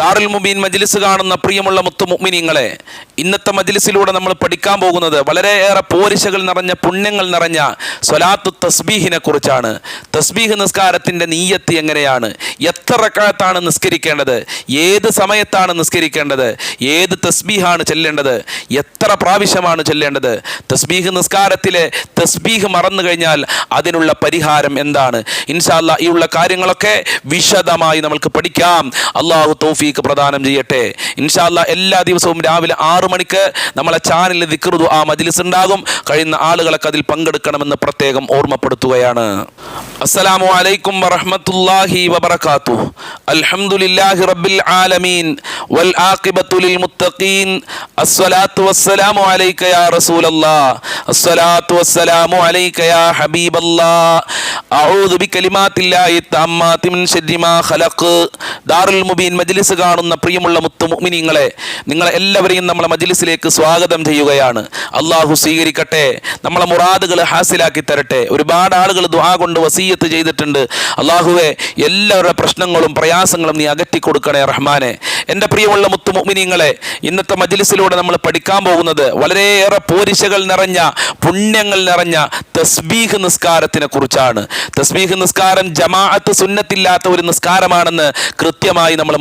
ദാറുൽ മുബീൻ മജ്ലിസ് കാണുന്ന പ്രിയമുള്ള മുത്തു മുഗ്മിനിങ്ങളെ ഇന്നത്തെ മജ്ലിസിലൂടെ നമ്മൾ പഠിക്കാൻ പോകുന്നത് വളരെയേറെ പോരിശകൾ നിറഞ്ഞ പുണ്യങ്ങൾ നിറഞ്ഞ സ്വലാത്തു തസ്ബീഹിനെ കുറിച്ചാണ്. തസ്ബീഹ് നിസ്കാരത്തിന്റെ നീയത്ത് എങ്ങനെയാണ്? എത്ര റക്കാത്താണ് നിസ്കരിക്കേണ്ടത്? ഏത് സമയത്താണ് നിസ്കരിക്കേണ്ടത്? ഏത് തസ്ബീഹാണ് ചെല്ലേണ്ടത്? എത്ര പ്രാവശ്യമാണ് ചെല്ലേണ്ടത്? തസ്ബീഹ് നിസ്കാരത്തിലെ തസ്ബീഹ് മറന്നു കഴിഞ്ഞാൽ അതിനുള്ള പരിഹാരം എന്താണ്? ഇൻഷാല്ല ഈ ഉള്ള കാര്യങ്ങളൊക്കെ വിശദമായി നമുക്ക് പഠിക്കാം. അള്ളാഹു തൗഫീക്ക് പ്രദാനം ചെയ്യട്ടെ. ഇൻഷാല്ല എല്ലാ ദിവസവും രാവിലെ ആറു മണിക്ക് നമ്മളെ ചാനലിൽ ദിക്റുദു ആ മജ്ലിസ് ഉണ്ടാകും. കഴിയുന്ന ആളുകളൊക്കെ അതിൽ പങ്കെടുക്കണമെന്ന് പ്രത്യേകം ഓർമ്മപ്പെടുത്തുകയാണ്. അസ്സലാമു അലൈക്കും വറഹ്മത്തുള്ളാഹി വബറകാതുഹു. അൽഹംദുലില്ലാഹി റബ്ബിൽ ആലമീൻ. വൽ ആഖിബത്തു ലിൽ മുത്തഖീൻ. അസ്സലാത്തു വസ്സലാമു അലൈക യാ റസൂലല്ലാഹ് അസ്സലാത്തു വസ്സലാമു അലൈക യാ ഹബീബല്ലാഹ് അഊദു ബികലിമാത്തില്ലാഹി തമ്മാതി മിൻ ശർരി മാ ഖലഖ്. ദാറുൽ മുബീൻ മജ്ലിസ് കാണുന്ന പ്രിയമുള്ള മുത്തു മുഅ്മിനീങ്ങളെ നിങ്ങളെ എല്ലാവരെയും നമ്മളെ മജിലിസിലേക്ക് സ്വാഗതം ചെയ്യുകയാണ്. അള്ളാഹു സ്വീകരിക്കട്ടെ നമ്മളെ മുറാദുകൾ ഹാസിലാക്കി തരട്ടെ. ഒരുപാട് ആളുകൾ ദുഹാ കൊണ്ട് വസീയത്ത് ചെയ്തിട്ടുണ്ട്. അള്ളാഹുവെ എല്ലാവരുടെ പ്രശ്നങ്ങളും പ്രയാസങ്ങളും നീ അകറ്റി കൊടുക്കണേ റഹ്മാനെ. എന്റെ പ്രിയമുള്ള മുത്തു മുഅ്മിനീങ്ങളെ ഇന്നത്തെ മജിലിസിലൂടെ നമ്മൾ പഠിക്കാൻ പോകുന്നത് വളരെയേറെ പോരിശകൾ നിറഞ്ഞ പുണ്യങ്ങൾ നിറഞ്ഞ തസ്ബീഹ് നിസ്കാരത്തിനെ കുറിച്ചാണ്. തസ്ബീഹ് നിസ്കാരം ജമാഅത്ത് സുന്നത്തില്ലാത്ത ഒരു നിസ്കാരമാണെന്ന് കൃത്യമായി നമ്മൾ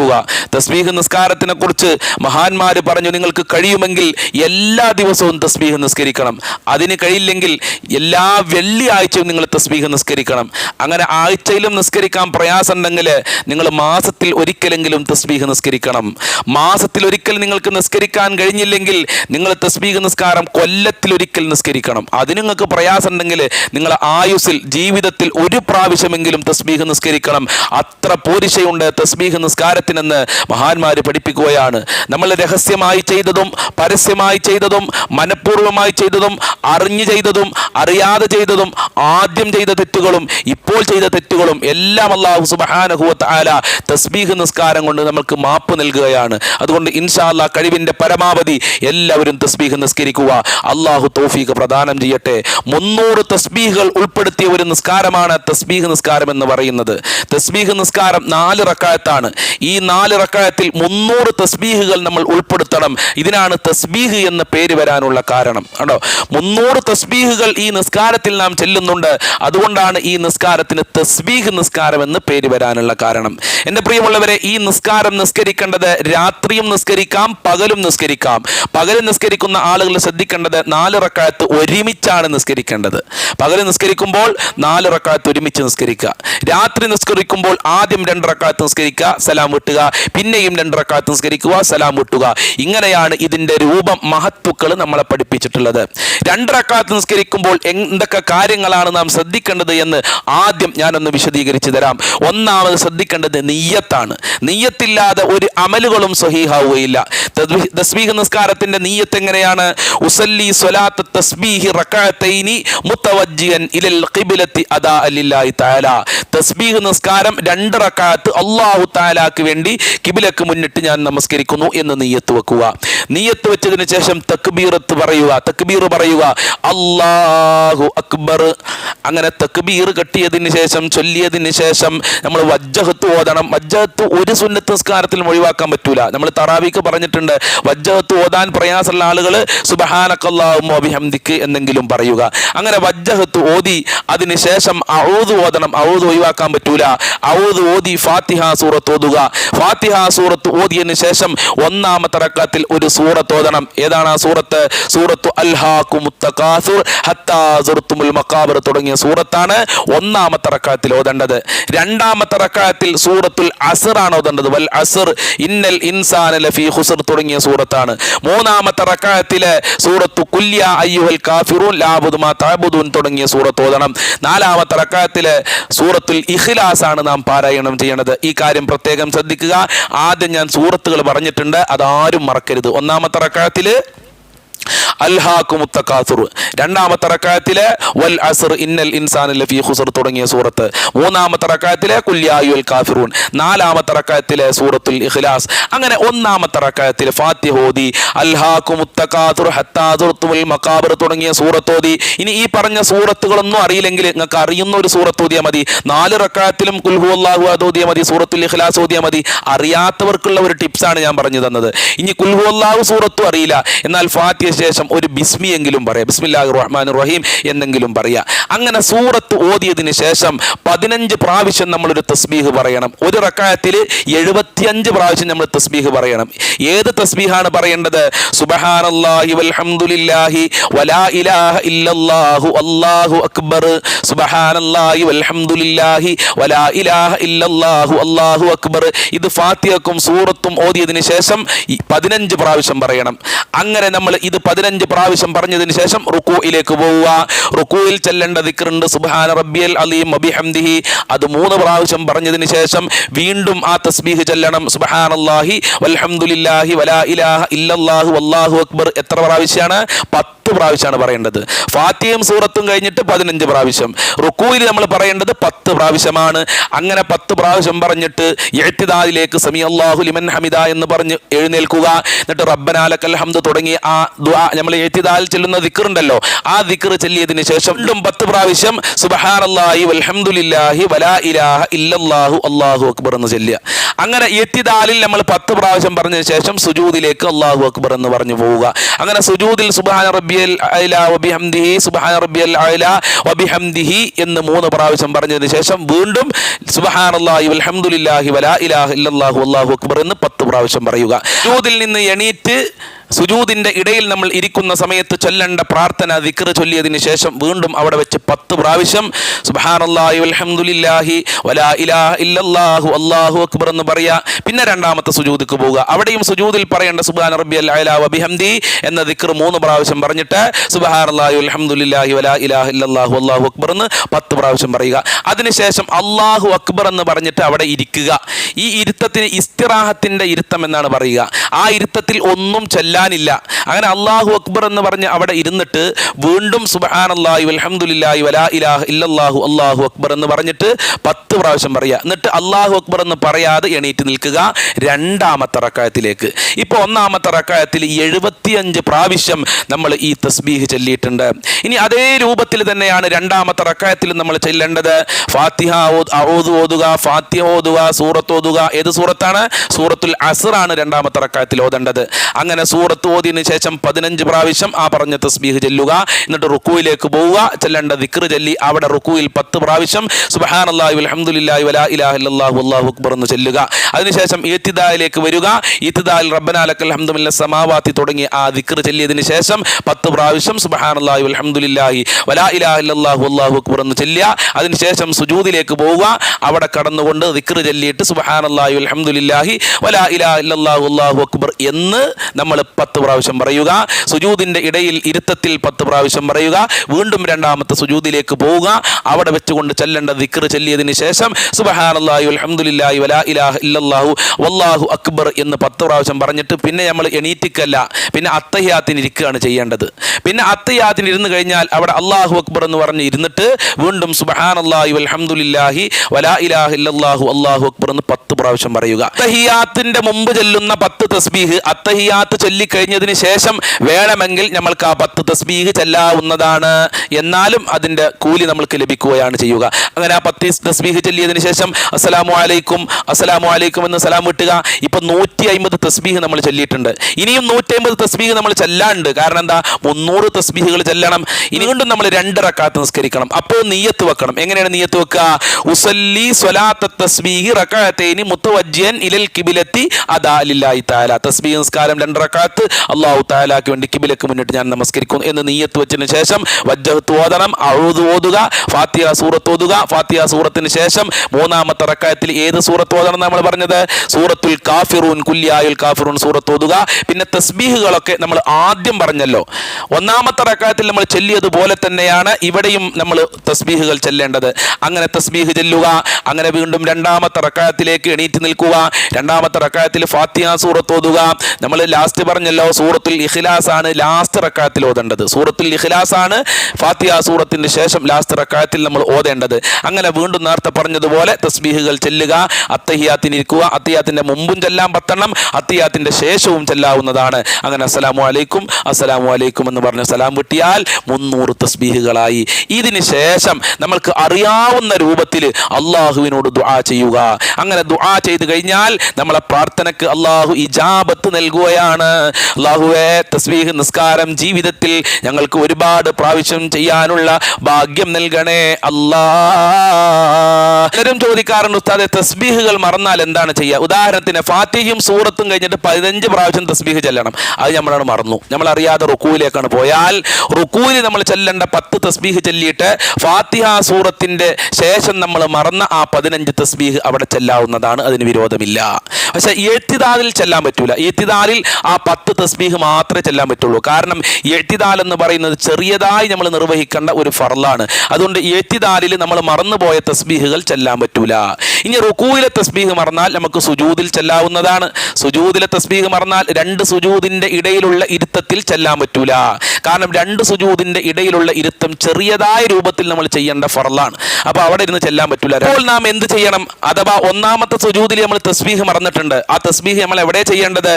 മനസ്സിലാക്കുക തസ്ബീഹ് നിസ്കാരത്തിനെ കുറിച്ച് മഹാന്മാർ പറഞ്ഞു നിങ്ങൾക്ക് കഴിയുമെങ്കിൽ എല്ലാ ദിവസവും തസ്ബീഹ് നിസ്കരിക്കണം. അതിന് കഴിയില്ലെങ്കിൽ എല്ലാ വെള്ളിയാഴ്ചയും നിങ്ങൾ തസ്ബീഹ് നിസ്കരിക്കണം. അങ്ങനെ ആഴ്ചയിലും നിസ്കരിക്കാൻ പ്രയാസമുണ്ടെങ്കിൽ നിങ്ങൾ മാസത്തിൽ ഒരിക്കലെങ്കിലും തസ്ബീഹ് നിസ്കരിക്കണം. മാസത്തിൽ ഒരിക്കൽ നിങ്ങൾക്ക് നിസ്കരിക്കാൻ കഴിഞ്ഞില്ലെങ്കിൽ നിങ്ങൾ തസ്ബീഹ് നിസ്കാരം കൊല്ലത്തിൽ ഒരിക്കൽ നിസ്കരിക്കണം. അതിന് നിങ്ങൾക്ക് പ്രയാസമുണ്ടെങ്കിൽ നിങ്ങൾ ആയുസ്സിൽ ജീവിതത്തിൽ ഒരു പ്രാവശ്യമെങ്കിലും തസ്ബീഹ് നിസ്കരിക്കണം. അത്ര പോരിശയുണ്ട് തസ്ബീഹ് നിസ്കാരത്തിനെന്ന് മഹാന്മാർ പഠിപ്പിക്കുകയാണ്. നമ്മൾ രഹസ്യമായി ചെയ്തതും പരസ്യമായി ചെയ്തതും മനഃപൂർവമായി ചെയ്തതും അറിഞ്ഞു ചെയ്തതും അറിയാതെ ചെയ്തതും ആദ്യം ചെയ്ത തെറ്റുകളും ഇപ്പോൾ ചെയ്ത തെറ്റുകളും എല്ലാം അള്ളാഹു സുബഹാനഹുവത്ത് ആല തസ്ബീഹ് നിസ്കാരം കൊണ്ട് നമുക്ക് മാപ്പ് നൽകുകയാണ്. അതുകൊണ്ട് ഇൻഷാ അല്ലാ കഴിവിന്റെ പരമാവധി എല്ലാവരും തസ്ബീഹ് നിസ്കരിക്കുക. അള്ളാഹു തോഫീഖ് പ്രദാനം ചെയ്യട്ടെ. മുന്നൂറ് തസ്ബീഹുകൾ ഉൾപ്പെടുത്തിയ ഒരു നിസ്കാരമാണ് തസ്ബീഹ് നിസ്കാരം എന്ന് പറയുന്നത്. തസ്ബീഹ് നിസ്കാരം നാല് റക്കായത്താണ്. ഈ നാല് റക്കായത്തിൽ മുന്നൂറ് തസ്ബീഹുകൾ നമ്മൾ ഉൾപ്പെടുത്തണം. ഇതിനാണ് തസ്ബീഹ് എന്ന പേര് വരാനുള്ള കാരണം. കണ്ടോ? മുന്നൂറ് തസ്ബീഹുകൾ ഈ നിസ്കാരത്തിൽ നാം ചെല്ലുന്നുണ്ട്. അതുകൊണ്ടാണ് ഈ നിസ്കാരത്തിന് തസ്ബീഹ് നിസ്കാരം എന്ന് പേര് വരാനുള്ള കാരണം. എന്റെ പ്രിയമുള്ളവരെ ഈ നിസ്കാരം നിസ്കരിക്കേണ്ടത് രാത്രിയും നിസ്കരിക്കാം പകലും നിസ്കരിക്കാം. പകൽ നിസ്കരിക്കുന്ന ആളുകൾ ശ്രദ്ധിക്കേണ്ടത് നാല് റക്കായത്ത് ഒരുമിച്ചാണ് നിസ്കരിക്കേണ്ടത്. പകൽ നിസ്കരിക്കുമ്പോൾ നാല് റക്കായത്ത് ഒരുമിച്ച് നിസ്കരിക്കുക. രാത്രി നിസ്കരിക്കുമ്പോൾ ആദ്യം രണ്ട് റക്കായത്ത് നിസ്കരിക്കുക. സലാം വിട്ടുക പിന്നെയും രണ്ട് സംസ്കരിക്കുക സലാം വിട്ടുക. ഇങ്ങനെയാണ് ഇതിന്റെ രൂപം മഹത്വക്കൾ നമ്മളെ പഠിപ്പിച്ചിട്ടുള്ളത്. രണ്ട് സംസ്കരിക്കുമ്പോൾ എന്തൊക്കെ കാര്യങ്ങളാണ് നാം ശ്രദ്ധിക്കേണ്ടത് എന്ന് ആദ്യം ഞാനൊന്ന് വിശദീകരിച്ചു തരാം. ഒന്നാമത് ശ്രദ്ധിക്കേണ്ടത് നീയത്താണ്. നീയത്തില്ലാതെ ഒരു അമലുകളും സ്വഹീഹാവുകയില്ല. തസ്ബീഹ്- നിസ്കാരത്തിന്റെ നീയത്ത് എങ്ങനെയാണ്? ഉസല്ലി സ്വലാത്ത് തസ്ബീഹി റക്കാത്തൈനി മുത്തവജ്ജിയൻ ഇലൽ ഖിബ്ലത്തി അദാ ലില്ലാഹി തആല. തസ്ബീഹ് നിസ്കാരം രണ്ട് റക്കാത്ത് അല്ലാഹു തആലാക്ക് വേണ്ടി കിബിലക്ക് മുന്നിട്ട് ഞാൻ നമസ്കരിക്കുന്നു എന്ന് നീയത്ത് വെക്കുക. നീയത്ത് വെച്ചതിന് ശേഷം തക്ബീറത്ത് പറയുക. തക്ബീർ പറയുക അള്ളാഹു അക്ബർ. അങ്ങനെ തക്ബീർ കെട്ടിയതിന് ശേഷം ചൊല്ലിയതിന് ശേഷം നമ്മൾ വജ്ജഹത്ത് ഓതണം. വജ്ജഹത്ത് ഒരു സുന്നത്ത് നിസ്കാരത്തിൽ ഒഴിവാക്കാൻ പറ്റൂല. നമ്മൾ തറാവിക്ക് പറഞ്ഞിട്ടുണ്ട് വജ്ജഹത്ത് ഓതാൻ പ്രയാസമുള്ള ആളുകൾ സുബഹാനക്കല്ലാഹും അഭിഹംദിക്ക് എന്നെങ്കിലും പറയുക. അങ്ങനെ വജ്ജഹത്ത് ഓതി അതിന് ശേഷം ഓതണം. ഔദ് ഒഴിവാക്കാൻ പറ്റൂല. ഔദ് ഓതി ഫാത്തിഹ സൂറത്ത് ഓതുക. ഫാത്തിഹ സൂറത്ത് ഓതിയതിനു ശേഷം ഒന്നാമത്തെ റക്കാത്തിൽ ഒരു സൂറത്ത് ഓതണം. ഏതാണ് ആ സൂറത്ത്? സൂറത്തു അൽഹാഖു മുത്തഖാസുർ ഹത്താ സുറത്തുൽ മക്കാബർ തുടങ്ങിയ സൂറത്താണ് ഒന്നാമത്തെ റക്കാത്തിൽ ഓതേണ്ടത്. രണ്ടാമത്തെ റക്കാത്തിൽ സൂറത്തുൽ അസർ ആണ് ഓതേണ്ടത്. വൽ അസർ ഇന്നൽ ഇൻസാന ലഫി ഖുസർ തുടങ്ങിയ സൂറത്താണ്. മൂന്നാമത്തെ റക്കാത്തിലെ സൂറത്തു കുല്യ അയ്യുഹൽ കാഫിറൂൻ ലാബുദു മാ തഅബുദൂൻ തുടങ്ങിയ സൂറത്ത് ഓതണം. നാലാമത്തെ റക്കാത്തിലെ സൂറത്തുൽ ഇഖ്ലാസ് ആണ് നാം പാരായണം ചെയ്യേണ്ടത്. ഈ കാര്യം പ്രത്യേകം ആദ്യം ഞാൻ സൂറത്തുകൾ പറഞ്ഞിട്ടുണ്ട്. അതാരും മറക്കരുത്. ഒന്നാമത്തെ റക്കാത്തിൽ അൽഹാക്കുമുത്തക്കാസുർ രണ്ടാമത്തെ റക്കായത്തിലെ വൽ അസർ ഇന്നൽ ഇൻസാൻ ലഫീ ഖുസർ തുടങ്ങിയ സൂറത്ത്. മൂന്നാമത്തെ റക്കായത്തിലെ കുല്യായുൽ കാഫിറൂൻ. നാലാമത്തെ റക്കായത്തിലെ സൂറത്തുൽ ഇഖ്ലാസ്. അങ്ങനെ ഒന്നാമത്തെ റക്കായത്തിലെ ഫാത്തിഹോദി അൽഹാക്കുമുത്തക്കാസുർ ഹത്താസുർത്തുൽ മക്കാബർ തുടങ്ങിയ സൂറത്തോതി ഇനി ഈ പറഞ്ഞ സൂറത്തുകളൊന്നും അറിയില്ലെങ്കിൽ നിങ്ങൾക്ക് അറിയുന്ന ഒരു സൂറത്ത് ഓതിയാൽ മതി. നാല് റക്കായത്തിലും കുൽഹു അള്ളാഹു അത് മതി. സൂറത്തുൽ ഇഖ്ലാസ് ഓതിയാൽ മതി. അറിയാത്തവർക്കുള്ള ഒരു ടിപ്സാണ് ഞാൻ പറഞ്ഞു തന്നത്. ഇനി കുൽഹു അള്ളാഹു സൂറത്തും അറിയില്ല. എന്നാൽ ഫാത്തിയ ശേഷം ഒരു ബിസ്മിയെങ്കിലും പറയാം. ബിസ്മില്ലാഹി റഹ്മാൻ റഹീം എന്നെങ്കിലും പറയാം. അങ്ങനെ സൂറത്ത് ഓതിയതിന് ശേഷം പതിനഞ്ച് പ്രാവശ്യം നമ്മളൊരു തസ്ബീഹ് പറയണം. ഒരു റക്കായത്തിൽ എഴുപത്തിയഞ്ച് പ്രാവശ്യം നമ്മൾ തസ്ബീഹ് പറയണം. ഏത് തസ്ബീഹാണ് പറയേണ്ടത്? സുബഹാനല്ലാഹി വൽഹംദുലില്ലാഹി വലാ ഇലാഹ ഇല്ലല്ലാഹു അല്ലാഹു അക്ബർ. സുബഹാനല്ലാഹി വൽഹംദുലില്ലാഹി വലാ ഇലാഹ ഇല്ലല്ലാഹു അല്ലാഹു അക്ബർ. ഇത് ഫാത്തിഹക്കും സൂറത്തും ഓതിയതിന് ശേഷം പതിനഞ്ച് പ്രാവശ്യം പറയണം. അങ്ങനെ നമ്മൾ ഇത് പതിനഞ്ച് പ്രാവശ്യം പറഞ്ഞതിന് ശേഷം റുക്കുയിലേക്ക് പോവുക. റുക്കുയിൽ ചെല്ലേണ്ട ദിക്റുണ്ട്. സുബ്ഹാന റബ്ബിയൽ അലീം അബിഹംദിഹി അത് മൂന്ന് പ്രാവശ്യം പറഞ്ഞതിന് ശേഷം വീണ്ടും ആ തസ്ബീഹ് ചെല്ലണം. സുബ്ഹാനല്ലാഹി വൽഹംദുലില്ലാഹി വലാ ഇലാഹ ഇല്ലല്ലാഹു വല്ലാഹു അക്ബർ. എത്ര പ്രാവശ്യമാണ് പത്ത് പ്രാവശ്യമാണ് പറയേണ്ടത്. ഫാത്തിയും സൂറത്തും കഴിഞ്ഞിട്ട് പതിനഞ്ച് പ്രാവശ്യം. റുക്കൂയിൽ നമ്മൾ പറയേണ്ടത് പത്ത് പ്രാവശ്യമാണ്. അങ്ങനെ പത്ത് പ്രാവശ്യം പറഞ്ഞിട്ട് എഴുത്തിദാദിലേക്ക് സമി അള്ളാഹു ലിമൻ ഹമിദ എന്ന് പറഞ്ഞ് എഴുന്നേൽക്കുക. എന്നിട്ട് റബ്ബനാലക്കൽ ഹംദ് തുടങ്ങി ആ ദുആ നമ്മൾ എഴുത്തിദാൽ ചെല്ലുന്ന ദിക്കറുണ്ടല്ലോ ആ ദിക്ർ ചെല്ലിയതിന് ശേഷം വീണ്ടും പത്ത് പ്രാവശ്യം സുബഹാനല്ലാഹി വൽഹംദുലില്ലാഹി വലാ ഇലാഹ ഇല്ലല്ലാഹു അള്ളാഹു അക്ബർ എന്ന് ചെല്ലുക. അങ്ങനെ എത്തിദാലിൽ നമ്മൾ പത്ത് പ്രാവശ്യം പറഞ്ഞതിന് ശേഷം സുജൂദിലേക്ക് അള്ളാഹു അക്ബർ എന്ന് പറഞ്ഞു പോവുക. അങ്ങനെ സുജൂദിൽ സുബ്ഹാന റബ്ബിയൽ എന്ന് മൂന്ന് പ്രാവശ്യം പറഞ്ഞതിന് ശേഷം വീണ്ടും സുബ്ഹാനല്ലാഹി വലാ ഇലാഹ ഇല്ലല്ലാഹു അല്ലാഹു അക്ബർ എന്ന് പത്ത് പ്രാവശ്യം പറയുക. സുജൂദിൽ നിന്ന് എണീറ്റ് സുജൂദിന്റെ ഇടയിൽ നമ്മൾ ഇരിക്കുന്ന സമയത്ത് ചൊല്ലേണ്ട പ്രാർത്ഥന ദിക്ർ ചൊല്ലിയതിന് ശേഷം വീണ്ടും അവിടെ വെച്ച് പത്ത് പ്രാവശ്യം സുബ്ഹാനല്ലാഹി വൽഹംദുലില്ലാഹി വലാ ഇലാഹ ഇല്ലല്ലാഹു അല്ലാഹു അക്ബർ എന്ന് പറയാ. പിന്നെ രണ്ടാമത്തെ സുജൂദിക്ക് പോവുക. അവിടെയും സുജൂദിൽ പറയേണ്ട സുബാൻ റബ്ബിയൽ അഅല വബിഹംദി എന്ന ദിക്ർ മൂന്ന് പ്രാവശ്യം പറഞ്ഞിട്ട് വൽഹംദുലില്ലാഹി വലാ ഇലാഹ ഇല്ലല്ലാഹു അല്ലാഹു അക്ബർ എന്ന് പത്ത് പ്രാവശ്യം പറയുക. അതിനുശേഷം അല്ലാഹു അക്ബർ എന്ന് പറഞ്ഞിട്ട് അവിടെ ഇരിക്കുക. ഈ ഇരുത്തത്തിന് ഇസ്തിറാഹത്തിന്റെ ഇരുത്തം എന്നാണ് പറയുക. ആ ഇരുത്തത്തിൽ ഒന്നും ചെല്ലാനില്ല അങ്ങനെ അള്ളാഹു അക്ബർ എന്ന് പറഞ്ഞ് അവിടെ ഇരുന്നിട്ട് വീണ്ടും സുബാനല്ലാഹു വൽഹംദുലില്ലാഹി വലാ ഇലാഹ ഇല്ലല്ലാഹു അല്ലാഹു അക്ബർ എന്ന് പറഞ്ഞിട്ട് പത്ത് പ്രാവശ്യം പറയുക. എന്നിട്ട് അള്ളാഹു അക്ബർ എന്ന് പറയാതെ എണീറ്റ് നിൽക്കുക രണ്ടാമത്തെ റക്കായത്തിലേക്ക്. ഇപ്പോൾ ഒന്നാമത്തെ റക്കായത്തിൽ എഴുപത്തിയഞ്ച് പ്രാവശ്യം നമ്മൾ ഈ തസ്ബീഹ് ചൊല്ലിയിട്ടുണ്ട്. ഇനി അതേ രൂപത്തിൽ തന്നെയാണ് രണ്ടാമത്തെ റക്കായത്തിൽ നമ്മൾ ചെല്ലേണ്ടത്. ഫാത്തിഹ ഔദ് ഓതുക ഫാത്തിഹ ഓതുക സൂറത്ത് ഓതുക. ഏത് സൂറത്താണ്? സൂറത്തുൽ അസറാണ് രണ്ടാമത്തെ റക്കായത്തിൽ ഓതേണ്ടത്. അങ്ങനെ സൂറത്ത് ഓതിയതിനു ശേഷം പതിനഞ്ച് പ്രാവശ്യം ആ പറഞ്ഞ തസ്ബീഹ് ചെല്ലുക. എന്നിട്ട് റുക്കുവിലേക്ക് പോവുക. ചെല്ലേണ്ട ദിക്ർ ചെല്ലി അവിടെ റുക്കുവിൽ പത്ത് പ്രാവശ്യം സുബ്ഹാനല്ലാഹി വൽഹംദുലില്ലാഹി വലാ ഇലാഹ ഇല്ലല്ലാഹു അല്ലാഹു അക്ബർ എന്ന് ചെല്ലുക. അതിനുശേഷം ഈത്തിദായിലേക്ക് വരിക. ഈത്തിദായിൽ റബ്ബനാ ലക്കൽ ഹംദു മില്ല സമാവാത്തി തുടങ്ങി ആ ദിക്ർ ചൊല്ലിയതിനു ശേഷം പത്ത് പ്രാവശ്യം സുബ്ഹാനല്ലാഹി വൽഹംദുലില്ലാഹി വലാ ഇലാഹ ഇല്ലല്ലാഹു അല്ലാഹു അക്ബർ എന്ന് ചെല്ലുക. അതിനുശേഷം സുജൂദിലേക്ക് പോവുക. അവിടെ കടന്നുകൊണ്ട് ദിക്ർ ചൊല്ലിയിട്ട് സുബ്ഹാനല്ലാഹി വൽഹംദുലില്ലാഹി വലാ ഇലാഹ അല്ലാഹു അക്ബർ എന്ന് നമ്മൾ പത്ത് പ്രാവശ്യം പറയുക. സുജൂദിന്റെ ഇടയിൽ ഇരുത്തത്തിൽ പത്ത് പ്രാവശ്യം പറയുക. വീണ്ടും രണ്ടാമത്തെ സുജൂദിലേക്ക് പോവുക. അവിടെ വെച്ചുകൊണ്ട് ചെല്ലേണ്ട ദിക്ർ ചെല്ലിയതിന് ശേഷം സുബഹാനല്ലാഹു അലഹമുല്ലാഹി വലാ ഇലാഹ ഇല്ലല്ലാഹു വല്ലാഹു അക്ബർ എന്ന് പത്ത് പ്രാവശ്യം പറഞ്ഞിട്ട് പിന്നെ നമ്മൾ എണീറ്റിക്കല്ല. പിന്നെ അത്തഹ്യാത്തിന് ഇരിക്കുകയാണ് ചെയ്യേണ്ടത്. പിന്നെ അത്തഹ്യാത്തിന് ഇരുന്ന് കഴിഞ്ഞാൽ അവിടെ അള്ളാഹു അക്ബർ എന്ന് പറഞ്ഞ് ഇരുന്നിട്ട് വീണ്ടും സുബ്ഹാനല്ലാഹി അലഹമുല്ലാഹി വലാ ഇലാഹ ഇല്ലല്ലാഹു അള്ളാഹു അക്ബർ എന്ന് പത്ത് പ്രാവശ്യം പറയുക. അത്തഹിയാത്തിന്റെ മുമ്പ് ചെല്ലുന്ന പത്ത് തസ്ബീഹ് അത്തഹിയാത്ത് ചൊല്ലിക്കഴിഞ്ഞതിന് ശേഷം വേണമെങ്കിൽ നമ്മൾക്ക് ആ പത്ത് തസ്ബീഹ് ചെല്ലാവുന്നതാണ്. എന്നാലും അതിന്റെ കൂലി നമ്മൾക്ക് ലഭിക്കുകയാണ് ചെയ്യുക. അങ്ങനെ ആ പത്ത് തസ്ബീഹ് ചൊല്ലിയതിന് ശേഷം അസ്സലാമു അലൈക്കും അസ്സലാമു അലൈക്കും എന്ന് സലാം വിട്ടുക. ഇപ്പം നൂറ്റി അമ്പത് തസ്ബീഹ് നമ്മൾ ചൊല്ലിയിട്ടുണ്ട്. ഇനിയും നൂറ്റി അമ്പത് തസ്ബീഹ് നമ്മൾ ചെല്ലാണ്ട്. കാരണം എന്താ? മുന്നൂറ് തസ്ബീഹുകൾ ചെല്ലണം. ഇനി നമ്മൾ രണ്ട് റക്കാത്ത് നിസ്കരിക്കണം. അപ്പോൾ നീയത്ത് വെക്കണം. എങ്ങനെയാണ് നീയത്ത് വെക്കുക? ഉസല്ലി സ്വലാത്ത തസ്ബീഹി റക്കാത്തേനി മുത്തവജ്ജിയൻ ഇലൽ കിബിലെത്തി അതാലില്ലായി താല തസ്ബീഹ് നിസ്കാരം രണ്ട് റക്കാത്ത് അല്ലാഹു താലാക്ക് വേണ്ടി കിബിലക്ക് മുന്നിട്ട് ഞാൻ നമസ്കരിക്കും എന്ന് നീയത്ത് വെച്ചതിന് ശേഷം വജ്ജഹത്ത് ഓതണം അഴുത് ഓതുക ഫാത്തിയ സൂറത്ത് ഓതുക. ഫാത്തിയ സൂറത്തിന് ശേഷം മൂന്നാമത്തെ റക്കായത്തിൽ ഏത് സൂറത്ത് ഓതണം നമ്മൾ പറഞ്ഞത്? സൂറത്തുൽ കാഫിറൂൻ കുല്യായുൽ കാഫിറൂൻ സൂറത്ത് ഓതുക. പിന്നെ തസ്ബീഹുകളൊക്കെ നമ്മൾ ആദ്യം പറഞ്ഞല്ലോ. ഒന്നാമത്തെ റക്കായത്തിൽ നമ്മൾ ചെല്ലിയതുപോലെ തന്നെയാണ് ഇവിടെയും നമ്മൾ തസ്ബീഹുകൾ ചെല്ലേണ്ടത്. അങ്ങനെ തസ്ബീഹ് ചെല്ലുക അങ്ങനെ വീണ്ടും രണ്ടാമത്തെ റക്കായത്തിലേക്ക് എണീറ്റ് നിൽക്കുക. രണ്ടാമത്തെ റക്കായത്തിൽ ഫാത്തിയ സൂറത്ത് ഓതുക. നമ്മൾ ലാസ്റ്റ് പറഞ്ഞ പറഞ്ഞല്ലോ സൂറത്തുൽ ഇഖ്ലാസ് ആണ് ലാസ്റ്റ് റക്കാത്തിൽ ഓതേണ്ടത്. സൂറത്തുൽ ഇഖ്ലാസ് ആണ് ഫാത്തിഹ സൂറത്തിന് ശേഷം ലാസ്റ്റ് റക്കാത്തിൽ നമ്മൾ ഓതേണ്ടത്. അങ്ങനെ വീണ്ടും നേരത്തെ പറഞ്ഞതുപോലെ തസ്ബീഹുകൾ ചെല്ലുക അത്തഹിയാത്തിന് ഇരിക്കുക അത്തഹിയാത്തിന്റെ മുമ്പും ചെല്ലാൻ പത്തണം അത്തഹിയാത്തിന്റെ ശേഷവും ചെല്ലാവുന്നതാണ്. അങ്ങനെ അസ്സലാമു അലൈക്കും അസ്സലാമു അലൈക്കും എന്ന് പറഞ്ഞ് സലാം കിട്ടിയാൽ മുന്നൂറ് തസ്ബീഹുകളായി. ഇതിന് ശേഷം നമ്മൾക്ക് അറിയാവുന്ന രൂപത്തിൽ അള്ളാഹുവിനോട് ദുആ ചെയ്യുക. അങ്ങനെ ദുആ ചെയ്തു കഴിഞ്ഞാൽ നമ്മളെ പ്രാർത്ഥനക്ക് അള്ളാഹു ഇജാബത്ത് നൽകുകയാണ്. അള്ളാഹുവെ തസ്ബീഹ് നിസ്കാരം ജീവിതത്തിൽ ഞങ്ങൾക്ക് ഒരുപാട് പ്രാവശ്യം ചെയ്യാനുള്ള ഭാഗ്യം നൽകണേ. അല്ലാ. പലരും ചോദിക്കാറുണ്ട് ഉസ്താദെ തസ്ബീഹുകൾ മറന്നാൽ എന്താണ് ചെയ്യുക? ഉദാഹരണത്തിന് ഫാത്തിഹയും സൂറത്തും കഴിഞ്ഞിട്ട് പതിനഞ്ച് പ്രാവശ്യം തസ്ബീഹ് ചെല്ലണം. അത് നമ്മളാണ് മറന്നു. നമ്മൾ അറിയാതെ റുക്കൂലേക്കാണ് പോയാൽ റുക്കൂലി നമ്മൾ ചെല്ലേണ്ട പത്ത് തസ്ബീഹ് ചെല്ലിയിട്ട് ഫാത്തിഹ സൂറത്തിന്റെ ശേഷം നമ്മൾ മറന്ന ആ പതിനഞ്ച് തസ്ബീഹ് അവിടെ ചെല്ലാവുന്നതാണ്. അതിന് വിരോധമില്ല. പക്ഷെ എഴുത്തിദാലിൽ ചെല്ലാൻ പറ്റൂല. എഴുത്തിദാലിൽ ആ പത്ത് തസ്ബീഹ് മാത്രമേ ചെല്ലാൻ പറ്റുള്ളൂ. കാരണം എഴുത്തിദാൽ എന്ന് പറയുന്നത് ചെറിയതായി നമ്മൾ നിർവഹിക്കേണ്ട ഒരു ഫറലാണ് അതുകൊണ്ട് എഴുത്തിദാലിൽ നമ്മൾ മറന്നുപോയ തസ്ബീഹുകൾ ചെല്ലാൻ പറ്റൂല. ഇനി റുക്കൂയിലെ തസ്ബീഹ് മറന്നാൽ നമുക്ക് സുജൂദിൽ ചെല്ലാവുന്നതാണ്. സുജൂദിലെ തസ്ബീഹ് മറന്നാൽ രണ്ട് സുജൂദിന്റെ ഇടയിലുള്ള ഇരുത്തത്തിൽ ചെല്ലാൻ പറ്റൂല. കാരണം രണ്ട് സുജൂദിന്റെ ഇടയിലുള്ള ഇരുത്തം ചെറിയതായ രൂപത്തിൽ നമ്മൾ ചെയ്യേണ്ട ഫറലാണ് അപ്പോൾ അവിടെ ഇരുന്ന് ചെല്ലാൻ പറ്റൂല. അപ്പോൾ നാം എന്ത് ചെയ്യണം? അഥവാ ഒന്നാമത്തെ സുജൂദിൽ നമ്മൾ തസ്ബീഹ് മറന്നിട്ടുണ്ട്. ആ തസ്ബീഹ് നമ്മൾ എവിടെ ചെയ്യേണ്ടത്?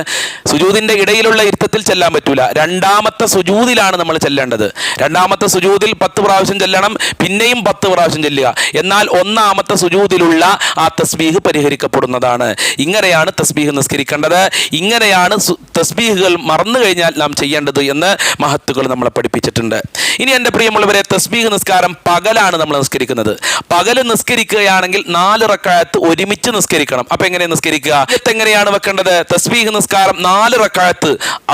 സുജൂദിന്റെ ഇടയിലുള്ള ഇരുത്തത്തിൽ ചെല്ലാൻ പറ്റൂല. രണ്ടാമത്തെ സുജൂതിലാണ് നമ്മൾ ചെല്ലേണ്ടത്. രണ്ടാമത്തെ സുജൂതിൽ പത്ത് പ്രാവശ്യം ചെല്ലണം പിന്നെയും പത്ത് പ്രാവശ്യം ചെല്ലുക. എന്നാൽ ഒന്നാമത്തെ സുജൂതിലുള്ള ആ തസ്ബീഹ് പരിഹരിക്കപ്പെടുന്നതാണ്. ഇങ്ങനെയാണ് തസ്ബീഹ് നിസ്കരിക്കേണ്ടത്. ഇങ്ങനെയാണ് തസ്ബീഹുകൾ മറന്നു കഴിഞ്ഞാൽ നാം ചെയ്യേണ്ടത് എന്ന് മഹത്തുകൾ നമ്മളെ പഠിപ്പിച്ചിട്ടുണ്ട്. ഇനി എന്റെ പ്രിയമുള്ളവരെ തസ്ബീഹ് നിസ്കാരം പകലാണ് നമ്മൾ നിസ്കരിക്കുന്നത്. പകൽ നിസ്കരിക്കുകയാണെങ്കിൽ നാല് റക്കായത്ത് ഒരുമിച്ച് നിസ്കരിക്കണം. അപ്പൊ എങ്ങനെ നിസ്കരിക്കുക? എങ്ങനെയാണ് വെക്കേണ്ടത്? തസ്ബീഹ് നിസ്കാരം നാല് റക്കായത്ത്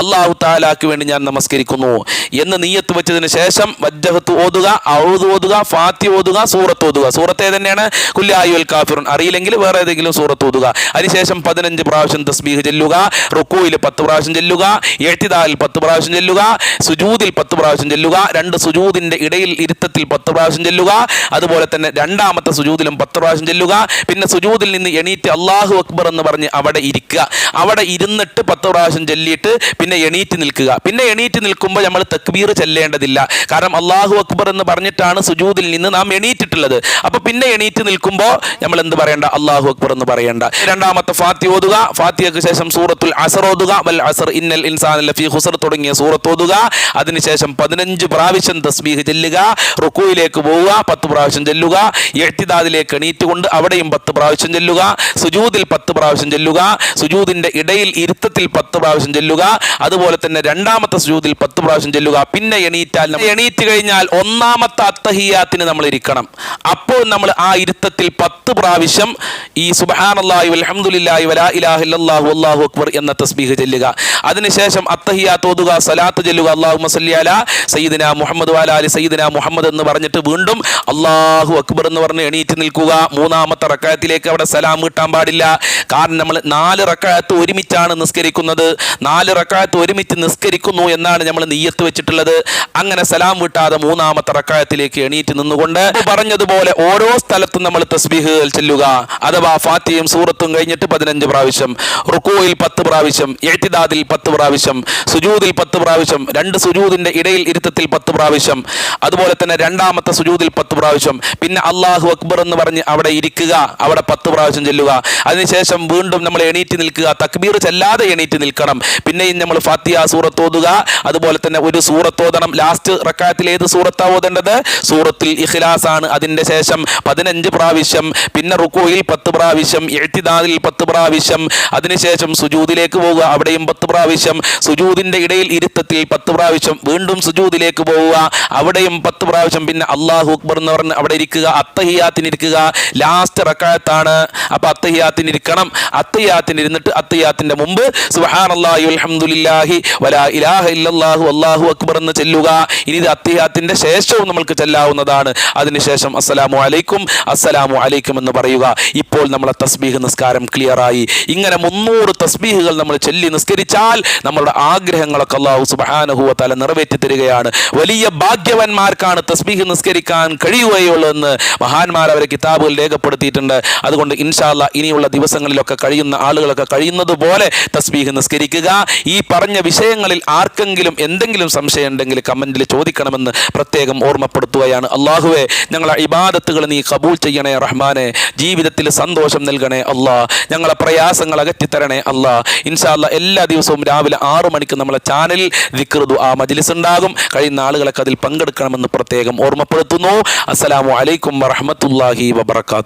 അള്ളാഹു താലാക്ക് വേണ്ടി ഞാൻ നമസ്കരിക്കുന്നു എന്ന് നീയത്ത് വെച്ചതിന് ശേഷം വജ്ജഹത്ത് ഓതുക ഔദ് ഓതുക ഫാത്തി ഓതുക സൂറത്ത് ഓതുക. സൂറത്ത് ഏതന്നെയാണ് കുല്ലായുൽ കാഫിറുൻ. അറിയില്ലെങ്കിൽ വേറെ ഏതെങ്കിലും സൂറത്ത് ഓതുക. അതിനുശേഷം പതിനഞ്ച് പ്രാവശ്യം തസ്ബീഹ് ചെല്ലുക റുക്കൂയിൽ പത്ത് പ്രാവശ്യം ചെല്ലുക എഴുത്തിദാലിൽ പത്ത് പ്രാവശ്യം ചെല്ലുക സുജൂദിൽ പത്ത് പ്രാവശ്യം ചെല്ലുക രണ്ട് സുജൂദിന്റെ ഇടയിൽ ഇരുത്തത്തിൽ പത്ത് പ്രാവശ്യം ചെല്ലുക അതുപോലെ തന്നെ രണ്ടാമത്തെ സുജൂദിലും പത്ത് പ്രാവശ്യം ചെല്ലുക പിന്നെ സുജൂദിൽ നിന്ന് എണീറ്റ് അള്ളാഹു അക്ബർ എന്ന് പറഞ്ഞ് അവിടെ ഇരിക്കുക. അവിടെ ഇരുന്നിട്ട് പത്ത് പ്രാവശ്യം ചൊല്ലിയിട്ട് പിന്നെ എണീറ്റ് നിൽക്കുക. പിന്നെ എണീറ്റ് നിൽക്കുമ്പോൾ നമ്മൾ തക്ബീർ ചെല്ലേണ്ടതില്ല. കാരണം അള്ളാഹു അക്ബർ എന്ന് പറഞ്ഞിട്ടാണ് സുജൂദിൽ നിന്ന് നാം എണീറ്റിട്ടുള്ളത്. അപ്പൊ പിന്നെ എണീറ്റ് നിൽക്കുമ്പോൾ നമ്മൾ എന്ത് പറയേണ്ട? അള്ളാഹു അക്ബർ എന്ന് പറയേണ്ട. രണ്ടാമത്തെ ഫാത്തി ഓതുക. ഫാത്തിയക്ക് ശേഷം സൂറത്തുൽ അസർ ഓതുക. വൽ അസർ ഇന്നൽ ഇൻസാൻ ലഫി ഹുസർ തുടങ്ങിയ സൂറത്ത് ഓതുക. അതിനുശേഷം പതിനഞ്ച് പ്രാവശ്യം തസ്ബീഹ് ചെല്ലുക. റുക്കുയിലേക്ക് പോവുക. പത്ത് പ്രാവശ്യം ചെല്ലുക. എഴുത്തിദാദിലേക്ക് എണീറ്റുകൊണ്ട് അവിടെയും പത്ത് പ്രാവശ്യം ചെല്ലുക. സുജൂദിൽ പത്ത് പ്രാവശ്യം ചെല്ലുക. സുജൂദിന്റെ ഇടയിൽ ഇരുത്തത്തിൽ പത്ത് പ്രാവശ്യം ചെല്ലുക. അതുപോലെ തന്നെ രണ്ടാമത്തെ സുജൂതിൽ പത്ത് പ്രാവശ്യം ചെല്ലുക. പിന്നെ എണീറ്റാൽ എണീറ്റ് കഴിഞ്ഞാൽ ഒന്നാമത്തെ അത്തഹിയാത്തിന് നമ്മൾ ഇരിക്കണം. അപ്പോൾ നമ്മൾ ആ ഇരുത്തത്തിൽ പത്ത് പ്രാവശ്യം ഈ സുബ്ഹാനല്ലാഹി വൽഹംദുലില്ലാഹി വലാ ഇലാഹ ഇല്ലല്ലാഹു അല്ലാഹു അക്ബർ എന്ന തസ്ബീഹ് ചെല്ലുക. അതിനുശേഷം അത്തഹിയാത്ത് ഓതുക സലാത്ത് ചെല്ലുക. അള്ളാഹു മസല്യാല സയ്യിദിന മുഹമ്മദ് വാലാലി സയ്യിദിന മുഹമ്മദ് എന്ന് പറഞ്ഞിട്ട് വീണ്ടും അള്ളാഹു അക്ബർ എന്ന് പറഞ്ഞ് എണീറ്റ് നിൽക്കുക. മൂന്നാമത്തെ റക്കായത്തിലേക്ക് അവിടെ സലാം കിട്ടാൻ പാടില്ല. കാരണം നമ്മൾ നാല് റക്കായത്ത് ഒരുമിച്ചാണ് നിസ്കരിക്കുന്നത്. നാല് റക്കായത്ത് ഒരുമിച്ച് നിസ്കരിക്കുന്നു എന്നാണ് നമ്മൾ നെയ്യത്ത് വെച്ചിട്ടുള്ളത്. അങ്ങനെ സലാം വിട്ടാതെ മൂന്നാമത്തെ റക്കായത്തിലേക്ക് എണീറ്റ് നിന്നുകൊണ്ട് പറഞ്ഞതുപോലെ ഓരോ സ്ഥലത്തും നമ്മൾ തസ്ബീഹുകൾ ചെല്ലുക. അഥവാ ഫാത്തിയും സൂറത്തും കഴിഞ്ഞിട്ട് പതിനഞ്ച് പ്രാവശ്യം റുക്കോയിൽ പത്ത് പ്രാവശ്യം എഴുത്തിദാദിൽ പത്ത് പ്രാവശ്യം സുജൂദിൽ പത്ത് പ്രാവശ്യം രണ്ട് സുജൂദിന്റെ ഇടയിൽ ഇരുത്തത്തിൽ പത്ത് പ്രാവശ്യം അതുപോലെ തന്നെ രണ്ടാമത്തെ സുജൂദിൽ പത്ത് പ്രാവശ്യം പിന്നെ അള്ളാഹു അക്ബർ എന്ന് പറഞ്ഞ് അവിടെ ഇരിക്കുക അവിടെ പത്ത് പ്രാവശ്യം ചെല്ലുക. അതിനുശേഷം വീണ്ടും നമ്മൾ എണീറ്റ് നിൽക്കുക തക്ബീർ ചെല്ലാതെ എണീറ്റ് നിൽക്കണം. പിന്നെയും നമ്മൾ ഫാത്തിയ സൂറത്ത് ഓതുക. അതുപോലെ തന്നെ ഒരു സൂറത്ത് ഓതണം. ലാസ്റ്റ് റക്കാത്തിൽ ഏത് സൂറത്താണ് ഓതേണ്ടത്? സൂറത്തിൽ ഇഖ്ലാസ് ആണ് അതിന്റെ ശേഷം പതിനഞ്ച് പ്രാവശ്യം പിന്നെ റുക്കോയിൽ പത്ത് പ്രാവശ്യം എഴുത്തിദാദിൽ പത്ത് പ്രാവശ്യം അതിനുശേഷം സുജൂദിലേക്ക് പോവുക. അവിടെയും പത്ത് പ്രാവശ്യം. സുജൂദിന്റെ ഇടയിൽ ഇരുത്തത്തിൽ പത്ത് പ്രാവശ്യം. വീണ്ടും സുജൂദിലേക്ക് പോവുക. അവിടെയും പത്ത് പ്രാവശ്യം. പിന്നെ അള്ളാഹു അക്ബർ എന്ന് പറഞ്ഞ് അവിടെ ഇരിക്കുക. അത്തഹിയാത്തിന് ഇരിക്കുക. ലാസ്റ്റ് റക്കായത്താണ്. അപ്പൊ അത്തഹിയാത്തിന് ഇരിക്കണം. അത്തഹിയാത്തിന് ഇരുന്നിട്ട് അത്തഹിയാത്തിന്റെ മുമ്പ് വൽഹംദുലില്ലാഹി വലാ ഇലാഹ ഇല്ലല്ലാഹു അല്ലാഹു അക്ബർ എന്ന് ചെല്ലുക. ഇനി ഇത് ശേഷവും നമ്മൾക്ക് ചെല്ലാവുന്നതാണ്. അതിനുശേഷം അസ്സലാമു അലൈക്കും അസ്സലാമു അലൈക്കും എന്ന് പറയുക. ഇപ്പോൾ നമ്മളെ തസ്ബീഹ് നിസ്കാരം ക്ലിയറായി. ഇങ്ങനെ മുന്നൂറ് തസ്ബീഹുകൾ നമ്മൾ ചൊല്ലി നിസ്കരിച്ചാൽ നമ്മളുടെ ആഗ്രഹങ്ങളൊക്കെ അള്ളാഹു സുബ്ഹാനഹു തല നിറവേറ്റി തരികയാണ്. വലിയ ഭാഗ്യവാന്മാർക്കാണ് തസ്ബീഹ് നിസ്കരിക്കാൻ കഴിയുകയുള്ളൂ എന്ന് മഹാന്മാർ അവരെ കിതാബുകൾ രേഖപ്പെടുത്തിയിട്ടുണ്ട്. അതുകൊണ്ട് ഇൻഷാല്ല ഇനിയുള്ള ദിവസങ്ങളിലൊക്കെ കഴിയുന്ന ആളുകളൊക്കെ കഴിയുന്നത് പോലെ തസ്ബീഹ് നിസ്കരിക്കുക. ഈ പറഞ്ഞ വിഷയങ്ങളിൽ ആർക്കെങ്കിലും എന്തെങ്കിലും സംശയം ഉണ്ടെങ്കിൽ കമന്റിൽ ചോദിക്കണമെന്ന് പ്രത്യേകം ഓർമ്മപ്പെടുത്തുകയാണ്. അള്ളാഹുവെ ഞങ്ങളെ ഇബാദത്തുകൾ നീ കബൂൾ ചെയ്യണേ റഹ്മാനെ. ജീവിതത്തിൽ സന്തോഷം നൽകണേ അള്ളാ ഞങ്ങളെ പ്രയാസങ്ങൾ അകറ്റിത്തരണേ അള്ളാ ഇൻഷാല്ല എല്ലാ ദിവസവും രാവിലെ ആറു മണിക്ക് നമ്മളെ ചാനലിൽ ദിക്റുദു ആ മജ്ലിസ് ഉണ്ടാകും. കഴിയുന്ന ആളുകളൊക്കെ അതിൽ പങ്കെടുക്കണമെന്ന് പ്രത്യേകം ഓർമ്മപ്പെടുത്തുന്നു. അസ്സലാമു അലൈക്കും വറഹമത്തല്ലാഹി വബർക്കാത്തു